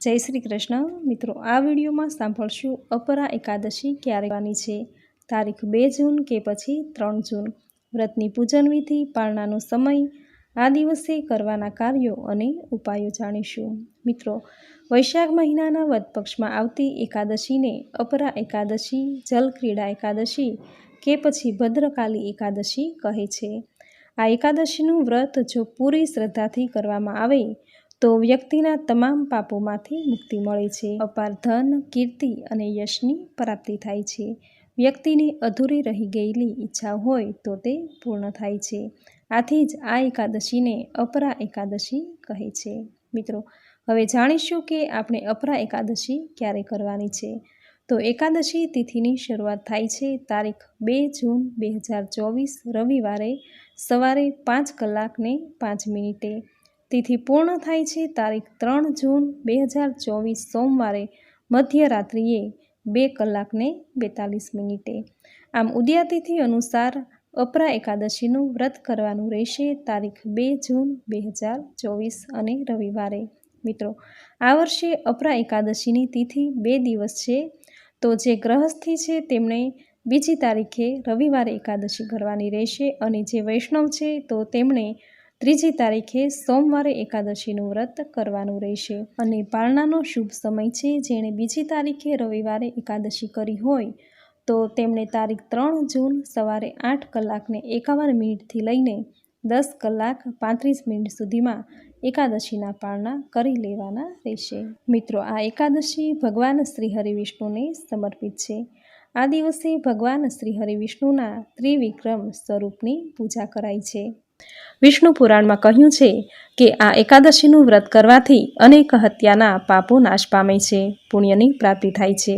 જય શ્રી કૃષ્ણ. મિત્રો, આ વિડીયોમાં સાંભળશું અપરા એકાદશી ક્યારે આવવાની છે? તારીખ બે જૂન કે પછી ત્રણ જૂન. વ્રતની પૂજન વિધિ, પાળનાનો સમય, આ દિવસે કરવાના કાર્યો અને ઉપાયો જાણીશું. મિત્રો, વૈશાખ મહિનાના વદ પક્ષમાં આવતી એકાદશીને અપરા એકાદશી, જલક્રીડા એકાદશી કે પછી ભદ્રકાલી એકાદશી કહે છે. આ એકાદશીનું વ્રત જો પૂરી શ્રદ્ધાથી કરવામાં આવે તો વ્યક્તિના તમામ પાપોમાંથી મુક્તિ મળે છે. અપાર ધન, કીર્તિ અને યશની પ્રાપ્તિ થાય છે. વ્યક્તિની અધૂરી રહી ગયેલી ઈચ્છા હોય તો તે પૂર્ણ થાય છે. આથી જ આ એકાદશીને અપરા એકાદશી કહે છે. મિત્રો, હવે જાણીશું કે આપણે અપરા એકાદશી ક્યારે કરવાની છે. તો એકાદશી તિથિની શરૂઆત થાય છે તારીખ બે જૂન બે હજાર ચોવીસ રવિવારે સવારે પાંચ કલાકને પાંચ મિનિટે. તિથિ પૂર્ણ થાય છે તારીખ ત્રણ જૂન બે હજાર ચોવીસ સોમવારે મધ્યરાત્રિએ બે કલાકને બેતાલીસ મિનિટે. આમ ઉદયાતિથિ અનુસાર અપરા એકાદશીનું વ્રત કરવાનું રહેશે તારીખ બે જૂન બે હજાર ચોવીસ અને રવિવારે. મિત્રો, આ વર્ષે અપરા એકાદશીની તિથિ બે દિવસ છે. તો જે ગ્રહસ્થી છે તેમણે બીજી તારીખે રવિવારે એકાદશી કરવાની રહેશે અને જે વૈષ્ણવ છે તો તેમણે ત્રીજી તારીખે સોમવારે એકાદશીનું વ્રત કરવાનું રહેશે અને પારણાનો શુભ સમય છે, જેણે બીજી તારીખે રવિવારે એકાદશી કરી હોય, તો તેમણે તારીખ ત્રણ જૂન સવારે આઠ કલાકને એકાવન મિનિટથી લઈને દસ કલાક પાંત્રીસ મિનિટ સુધીમાં એકાદશીના પારણા કરી લેવાના રહેશે. મિત્રો, આ એકાદશી ભગવાન શ્રી હરિવિષ્ણુને સમર્પિત છે. આ દિવસે ભગવાન શ્રી હરિવિષ્ણુના ત્રિવિક્રમ સ્વરૂપની પૂજા કરાય છે. વિષ્ણુ પુરાણમાં કહ્યું છે કે આ એકાદશીનું વ્રત કરવાથી અનેક હત્યાના પાપો નાશ પામે છે, પુણ્યની પ્રાપ્તિ થાય છે.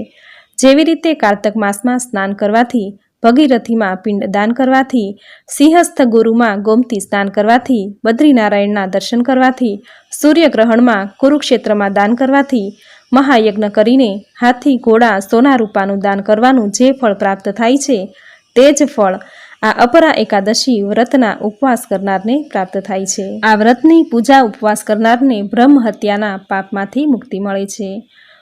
જેવી રીતે કારતક માસમાં સ્નાન કરવાથી, ભગીરથીમાં પિંડદાન કરવાથી, સિંહસ્થ ગુરુમાં ગોમતી સ્નાન કરવાથી, બદ્રીનારાયણના દર્શન કરવાથી, સૂર્યગ્રહણમાં કુરુક્ષેત્રમાં દાન કરવાથી, મહાયજ્ઞ કરીને હાથી, ઘોડા, સોના રૂપાનું દાન કરવાનું જે ફળ પ્રાપ્ત થાય છે, તે જ ફળ આ અપરા એકાદશી વ્રતના ઉપવાસ કરનારને પ્રાપ્ત થાય છે. આ વ્રતની પૂજા ઉપવાસ કરનારને બ્રહ્મ હત્યાના પાપમાંથી મુક્તિ મળે છે.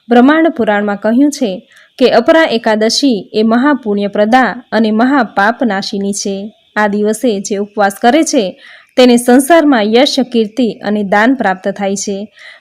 બ્રહ્માંડ પુરાણમાં કહ્યું છે કે અપરા એકાદશી એ મહાપુણ્યપ્રદા અને મહાપાપનાશીની છે. આ દિવસે જે ઉપવાસ કરે છે, તેને સંસારમાં યશ, કીર્તિ અને દાન પ્રાપ્ત થાય છે.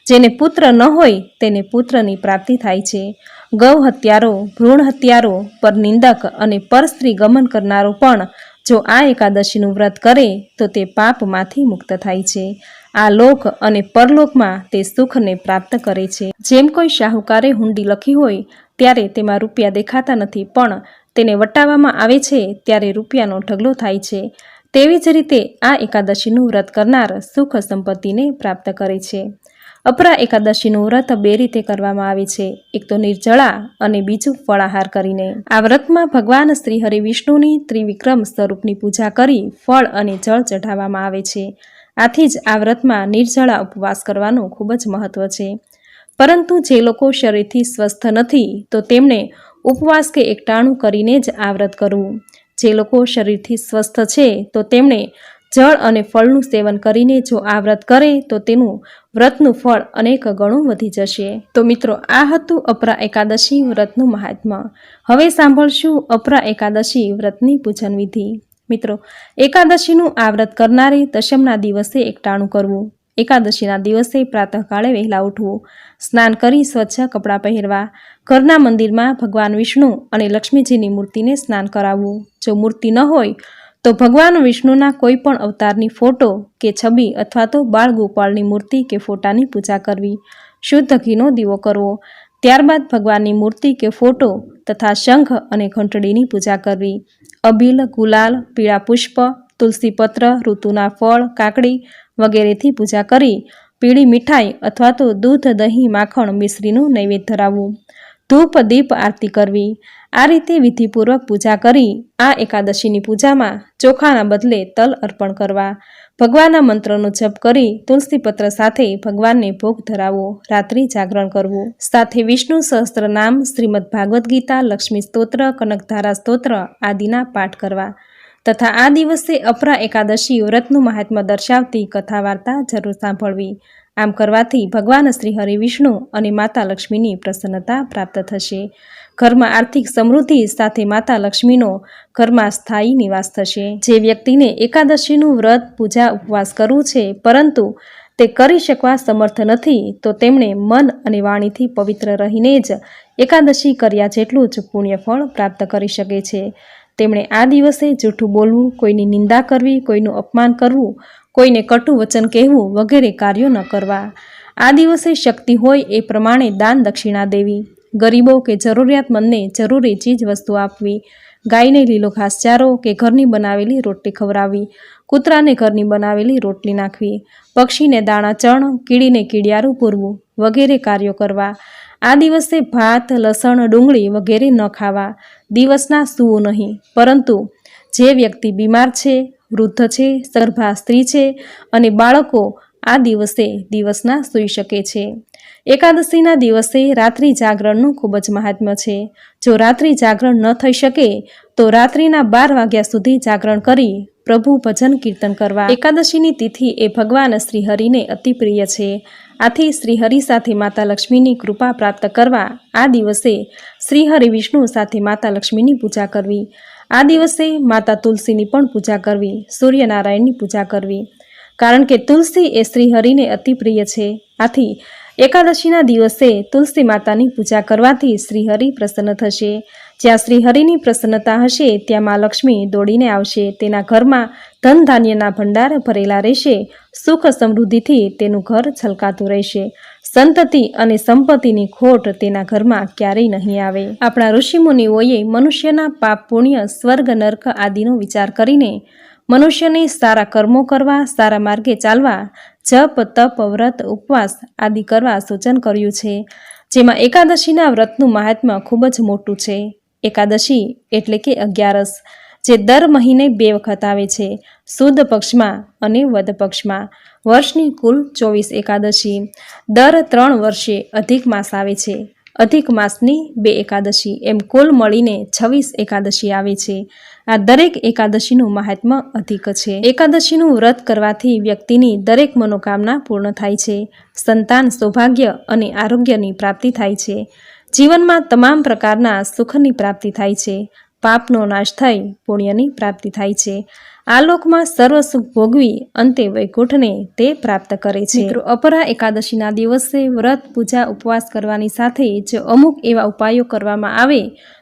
જેને પુત્ર ન હોય, તેને પુત્રની પ્રાપ્તિ થાય છે. ગૌ હત્યારો, ભ્રૂણ હત્યારો પર નિંદક અને પરસ્ત્રી ગમન કરનારો પણ જો આ એકાદશીનું વ્રત કરે, તો તે પાપમાંથી મુક્ત થાય છે. આ લોક અને પરલોકમાં તે સુખને પ્રાપ્ત કરે છે. જેમ કોઈ શાહુકારે હુંડી લખી હોય, ત્યારે તેમાં રૂપિયા દેખાતા નથી, પણ તેને વટાવવામાં આવે છે, ત્યારે રૂપિયાનો ઢગલો થાય છે. તેવી જ રીતે આ એકાદશીનું વ્રત કરનાર સુખ સંપત્તિને પ્રાપ્ત કરે છે. અપરા એકાદશીનું વ્રત બે રીતે કરવામાં આવે છે. એક તો નિર્જળા અને બીજું ફળાહાર કરીને. આ વ્રતમાં ભગવાન શ્રી હરિ વિષ્ણુની ત્રિવિક્રમ સ્વરૂપની પૂજા કરી ફળ અને જળ ચઢાવવામાં આવે છે. આથી જ આ વ્રતમાં નિર્જળા ઉપવાસ કરવાનું ખૂબ જ મહત્વ છે. પરંતુ જે લોકો શરીરથી સ્વસ્થ નથી, તો તેમણે ઉપવાસ કે એકટાણું કરીને જ આ વ્રત કરવું. જે લોકો શરીરથી સ્વસ્થ છે, તો તેમણે જળ અને ફળનું સેવન કરીને જો આ વ્રત કરે, તો તેનું વ્રતનું ફળ અનેક ગણું વધી જશે. તો મિત્રો, આ હતું અપરા એકાદશી વ્રતનું મહાત્મા. હવે સાંભળશું અપરા એકાદશી વ્રતની પૂજન વિધિ મિત્રો, એકાદશીનું આ વ્રત કરનારે દશમના દિવસે એકટાણું કરવું. એકાદશીના દિવસે પ્રાતઃકાળે વહેલા ઉઠવું. સ્નાન કરી સ્વચ્છ કપડાં પહેરવા. ઘરના મંદિરમાં ભગવાન વિષ્ણુ અને લક્ષ્મીજીની મૂર્તિને સ્નાન કરાવવું. જો મૂર્તિ ન હોય તો ભગવાન વિષ્ણુના કોઈ પણ અવતારની ફોટો કે છબી અથવા તો બાળ ગોપાળની મૂર્તિ કે ફોટાની પૂજા કરવી, શુદ્ધ ઘીનો દીવો કરવો, ત્યારબાદ ભગવાનની મૂર્તિ કે ફોટો તથા શંખ અને ઘંટડીની પૂજા કરવી અબીલ ગુલાલ, પીળા પુષ્પ તુલસીપત્ર ઋતુના ફળ, કાકડી વગેરેથી પૂજા કરી, પીળી મીઠાઈ અથવા તો દૂધ, દહીં, માખણ મિશ્રીનું નૈવેદ્ય ધરાવવું. ધૂપ દીપ આરતી કરવી. આ રીતે વિધિપૂર્વક પૂજા કરી, આ એકાદશીની પૂજામાં ચોખાના બદલે તલ અર્પણ કરવા. ભગવાનના મંત્રનો જપ કરી, તુલસીપત્ર સાથે ભગવાનને ભોગ ધરાવવો રાત્રિ જાગરણ કરવું. સાથે વિષ્ણુ સહસ્ત્ર નામ શ્રીમદ ભાગવદ્ ગીતા, લક્ષ્મી સ્તોત્ર, કનકધારા સ્તોત્ર આદિના પાઠ કરવા. તથા આ દિવસે અપરા એકાદશી વ્રતનું મહાત્મ્ય દર્શાવતી કથા વાર્તા જરૂર સાંભળવી. આમ કરવાથી ભગવાન શ્રી હરિ વિષ્ણુ અને માતા લક્ષ્મીની પ્રસન્નતા પ્રાપ્ત થશે. ઘરમાં આર્થિક સમૃદ્ધિ સાથે માતા લક્ષ્મીનો ઘરમાં સ્થાયી નિવાસ થશે. જે વ્યક્તિને એકાદશીનું વ્રત, પૂજા, ઉપવાસ કરવું છે, પરંતુ તે કરી શકવા સમર્થ નથી, તો તેમણે મન અને વાણીથી પવિત્ર રહીને જ એકાદશી કર્યા જેટલું જ પુણ્યફળ પ્રાપ્ત કરી શકે છે. તેમણે આ દિવસે જૂઠું બોલવું, કોઈની નિંદા કરવી, કોઈનું અપમાન કરવું કોઈને કટુ વચન કહેવું વગેરે કાર્યો ન કરવા. આ દિવસે શક્તિ હોય એ પ્રમાણે દાન દક્ષિણા દેવી. ગરીબો કે જરૂરિયાતમંદને જરૂરી ચીજ વસ્તુ આપવી. ગાયને લીલો ઘાસચારો કે ઘરની બનાવેલી રોટલી ખવડાવવી. કૂતરાને ઘરની બનાવેલી રોટલી નાખવી. પક્ષીને દાણા ચણ, કીડીને કીડિયારું પૂરવું વગેરે કાર્યો કરવા. આ દિવસે ભાત, લસણ, ડુંગળી વગેરે ન ખાવા. દિવસના સૂવું નહીં. પરંતુ જે વ્યક્તિ બીમાર છે વૃદ્ધ છે, સગર્ભા સ્ત્રી છે અને બાળકો આ દિવસે દિવસના સૂઈ શકે છે. એકાદશીના દિવસે રાત્રિ જાગરણનું ખૂબ જ મહાત્મ્ય છે. જો રાત્રિ જાગરણ ન થઈ શકે, તો રાત્રિના બાર વાગ્યા સુધી જાગરણ કરી પ્રભુ ભજન કીર્તન કરવા. એકાદશીની તિથિ એ ભગવાન શ્રીહરિને અતિ પ્રિય છે. આથી શ્રીહરિ સાથે માતા લક્ષ્મીની કૃપા પ્રાપ્ત કરવા આ દિવસે શ્રી હરિ વિષ્ણુ સાથે માતા લક્ષ્મીની પૂજા કરવી. આ દિવસે માતા તુલસીની પણ પૂજા કરવી, સૂર્યનારાયણની પૂજા કરવી. કારણ કે તુલસી એ શ્રીહરિને અતિ પ્રિય છે. આથી એકાદશીના દિવસે તુલસી માતાની પૂજા કરવાથી શ્રીહરિ પ્રસન્ન થશે. જ્યાં શ્રીહરિની પ્રસન્નતા હશે, ત્યાં મા લક્ષ્મી દોડીને આવશે. તેના ઘરમાં ધન ધાન્યના ભંડાર ભરેલા રહેશે. સુખ સમૃદ્ધિથી તેનું ઘર છલકાતું રહેશે. સંતતિ અને સંપત્તિની ખોટ તેના ઘરમાં ક્યારેય નહીં આવે. આપણા ઋષિમુનિઓએ મનુષ્યના પાપ પુણ્ય, સ્વર્ગ, નર્ક આદિનો વિચાર કરીને મનુષ્યને સારા કર્મો કરવા, સારા માર્ગે ચાલવા, જપ, તપ, વ્રત, ઉપવાસ આદિ કરવા સૂચન કર્યું છે. જેમાં એકાદશીના વ્રતનું મહાત્મ્ય ખૂબ જ મોટું છે. એકાદશી એટલે કે અગિયારસ. જે દર મહિને બે વખત આવે છે. શુદ્ધ પક્ષમાં અને વધ પક્ષમાં. વર્ષની કુલ ચોવીસ એકાદશી. દર ત્રણ વર્ષે અધિક માસ આવે છે. અધિક માસની બે એકાદશી. એમ કુલ મળીને છવ્વીસ એકાદશી આવે છે. આ દરેક એકાદશીનું મહાત્મ્ય અધિક છે. એકાદશીનું વ્રત કરવાથી વ્યક્તિની દરેક મનોકામના પૂર્ણ થાય છે. સંતાન સૌભાગ્ય અને આરોગ્યની પ્રાપ્તિ થાય છે. જીવનમાં તમામ પ્રકારના સુખની પ્રાપ્તિ થાય છે. પાપનો નાશ થઈ પુણ્યની પ્રાપ્તિ થાય છે. આ લોકમાં સર્વ સુખ ભોગવી અંતે વૈકુંઠને તે પ્રાપ્ત કરે છે. અપરા એકાદશીના દિવસે વ્રત, પૂજા, ઉપવાસ કરવાની સાથે જો અમુક એવા ઉપાયો કરવામાં આવે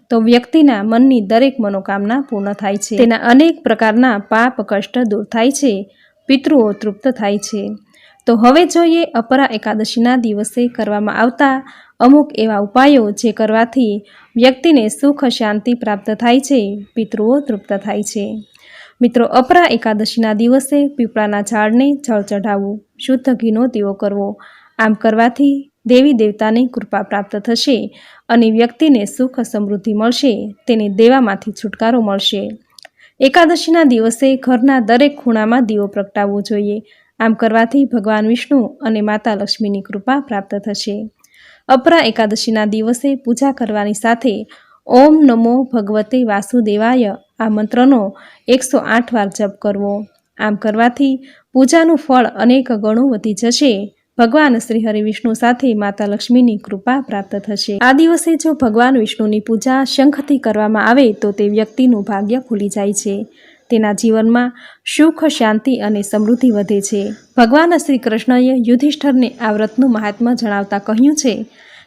તો વ્યક્તિના મનની દરેક મનોકામના પૂર્ણ થાય છે. તેના અનેક પ્રકારના પાપ, કષ્ટ દૂર થાય છે. પિતૃઓ તૃપ્ત થાય છે. તો હવે જોઈએ અપરા એકાદશીના દિવસે કરવામાં આવતા અમુક એવા ઉપાયો જે કરવાથી વ્યક્તિને સુખ, શાંતિ પ્રાપ્ત થાય છે, પિતૃઓ તૃપ્ત થાય છે. મિત્રો, અપરા એકાદશીના દિવસે પીપળાના ઝાડને જળ ચઢાવવું શુદ્ધ ઘીનો દીવો કરવો. આમ કરવાથી દેવી દેવતાની કૃપા પ્રાપ્ત થશે અને વ્યક્તિને સુખ, સમૃદ્ધિ મળશે, તેને દેવામાંથી છુટકારો મળશે. એકાદશીના દિવસે ઘરના દરેક ખૂણામાં દીવો પ્રગટાવવો જોઈએ. આમ કરવાથી ભગવાન વિષ્ણુ અને માતા લક્ષ્મીની કૃપા પ્રાપ્ત થશે. અપરા એકાદશીના દિવસે પૂજા કરવાની સાથે ઓમ નમો ભગવતે વાસુદેવાય આ મંત્રનો એકસો આઠ વાર જપ કરવો. આમ કરવાથી પૂજાનું ફળ અનેક ગણું વધી જશે. ભગવાન શ્રી હરિ વિષ્ણુ સાથે માતા લક્ષ્મીની કૃપા પ્રાપ્ત થશે. આ દિવસે જો ભગવાન વિષ્ણુની પૂજા શંખથી કરવામાં આવે તો તે વ્યક્તિનું ભાગ્ય ખુલી જાય છે. તેના જીવનમાં સુખ, શાંતિ અને સમૃદ્ધિ વધે છે. ભગવાન શ્રી કૃષ્ણએ યુધિષ્ઠરને આ વ્રતનું મહાત્મા જણાવતા કહ્યું છે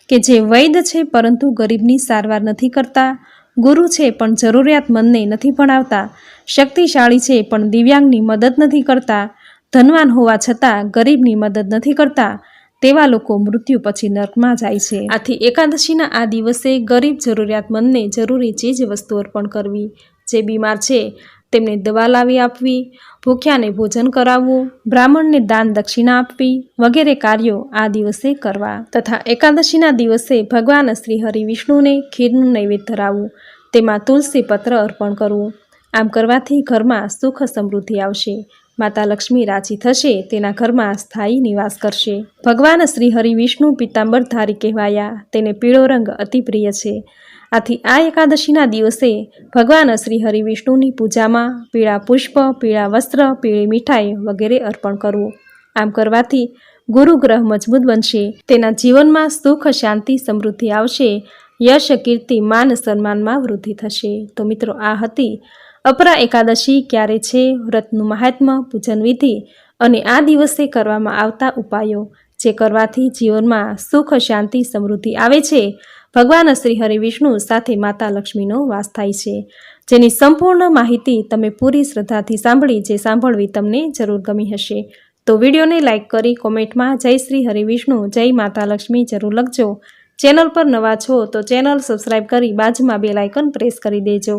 કે, જે વૈદ છે પરંતુ ગરીબની સારવાર નથી કરતા, ગુરુ છે પણ જરૂરિયાતમંદને નથી ભણાવતા, શક્તિશાળી છે પણ દિવ્યાંગની મદદ નથી કરતા, ધનવાન હોવા છતાં ગરીબની મદદ નથી કરતા, તેવા લોકો મૃત્યુ પછી નર્કમાં જાય છે. આથી એકાદશીના આ દિવસે ગરીબ જરૂરિયાતમંદને જરૂરી ચીજ વસ્તુ અર્પણ કરવી જે બીમાર છે તેમને દવા લાવી આપવી, ભૂખ્યાને ભોજન કરાવવું, બ્રાહ્મણને દાન દક્ષિણા આપવી વગેરે કાર્યો આ દિવસે કરવા તથા એકાદશીના દિવસે ભગવાન શ્રી હરિ વિષ્ણુને ખીરનું નૈવેદ્ય ધરાવવું, તેમાં તુલસી પત્ર અર્પણ કરવું. આમ કરવાથી ઘરમાં સુખ સમૃદ્ધિ આવશે. માતા લક્ષ્મી રાજી થશે, તેના ઘરમાં સ્થાયી નિવાસ કરશે. ભગવાન શ્રી હરિ વિષ્ણુ પિત્તાંબરધારી કહેવાયા. તેને પીળો રંગ અતિ પ્રિય છે. આથી આ એકાદશીના દિવસે ભગવાન શ્રી હરિ વિષ્ણુની પૂજામાં પીળા પુષ્પ, પીળા વસ્ત્ર, પીળી મીઠાઈ વગેરે અર્પણ કરવું. આમ કરવાથી ગુરુ ગ્રહ મજબૂત બનશે. તેના જીવનમાં સુખ, શાંતિ, સમૃદ્ધિ આવશે. યશ, કીર્તિ, માન, સન્માનમાં વૃદ્ધિ થશે. તો મિત્રો, આ હતી અપરા એકાદશી ક્યારે છે? વ્રતનું મહાત્મ્ય પૂજન વિધિ અને આ દિવસે કરવામાં આવતા ઉપાયો જે કરવાથી જીવનમાં સુખ, શાંતિ, સમૃદ્ધિ આવે છે. ભગવાન શ્રી હરિ વિષ્ણુ સાથે માતા લક્ષ્મીનો વાસ થાય છે. જેની સંપૂર્ણ માહિતી તમે પૂરી શ્રદ્ધાથી સાંભળી જે સાંભળવી તમને જરૂર ગમી હશે. તો વિડીયોને લાઇક કરી કોમેન્ટમાં જય શ્રી હરિ વિષ્ણુ, જય માતા લક્ષ્મી જરૂર લખજો. ચેનલ પર નવા છો તો ચેનલ સબસ્ક્રાઈબ કરી બાજુમાં બે લાઇકન પ્રેસ કરી દેજો.